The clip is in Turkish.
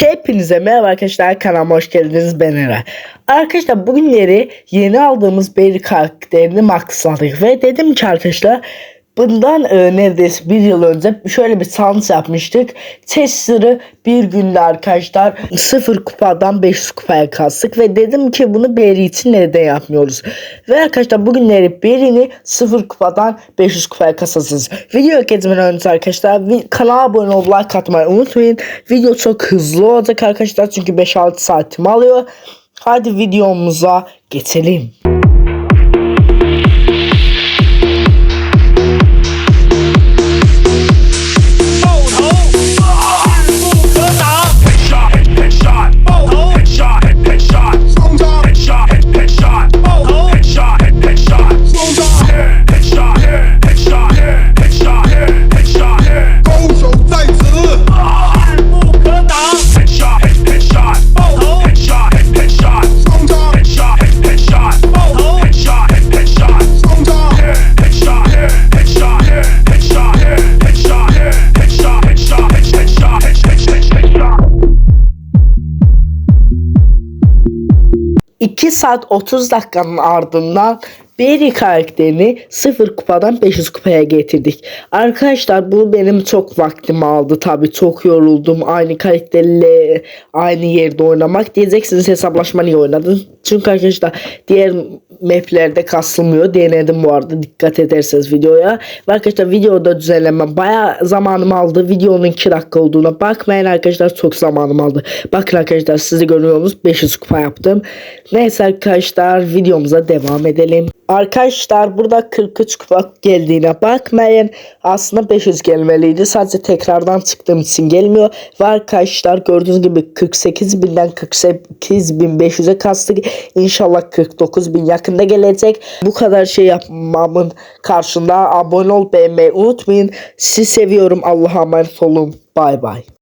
Hepinize merhaba arkadaşlar kanalıma hoş geldiniz ben Eray. Arkadaşlar bugünleri yeni aldığımız bir karakterini maxladık ve dedim ki arkadaşlar bundan e, neredeyse bir yıl önce şöyle bir sans yapmıştık. Tester'ı bir günde arkadaşlar 0 kupadan 500 kupaya kastık ve dedim ki bunu Berry için neden yapmıyoruz. Ve arkadaşlar bugünleri Berry'ni 0 kupadan 500 kupaya kasasınız. Video geçmeden önce arkadaşlar kanala abone olup like atmayı unutmayın. Video çok hızlı olacak arkadaşlar çünkü 5-6 saatimi alıyor. Hadi videomuza geçelim. 2 saat 30 dakikanın ardından Berry karakterini 0 kupadan 500 kupaya getirdik. Arkadaşlar bu benim çok vaktimi aldı tabi çok yoruldum aynı karakterle aynı yerde oynamak diyeceksiniz hesaplaşma niye oynadın? Çünkü arkadaşlar diğer maplerde kasılmıyor denedim bu arada dikkat ederseniz videoya. Ve arkadaşlar videoda düzenleme baya zamanım aldı videonun 2 dakika olduğuna bakmayın arkadaşlar çok zamanım aldı. Bakın arkadaşlar sizi görüyorsunuz 500 kupa yaptım. Neyse arkadaşlar videomuza devam edelim. Arkadaşlar burada 43 kupa geldiğine bakmayın. Aslında 500 gelmeliydi. Sadece tekrardan çıktığım için gelmiyor. Ve arkadaşlar gördüğünüz gibi 48 binden 48 bin 500'e kastık. İnşallah 49 bin yakında gelecek. Bu kadar şey yapmamın karşında abone ol beğenmeyi unutmayın. Sizi seviyorum. Allah'a emanet olun. Bay bay.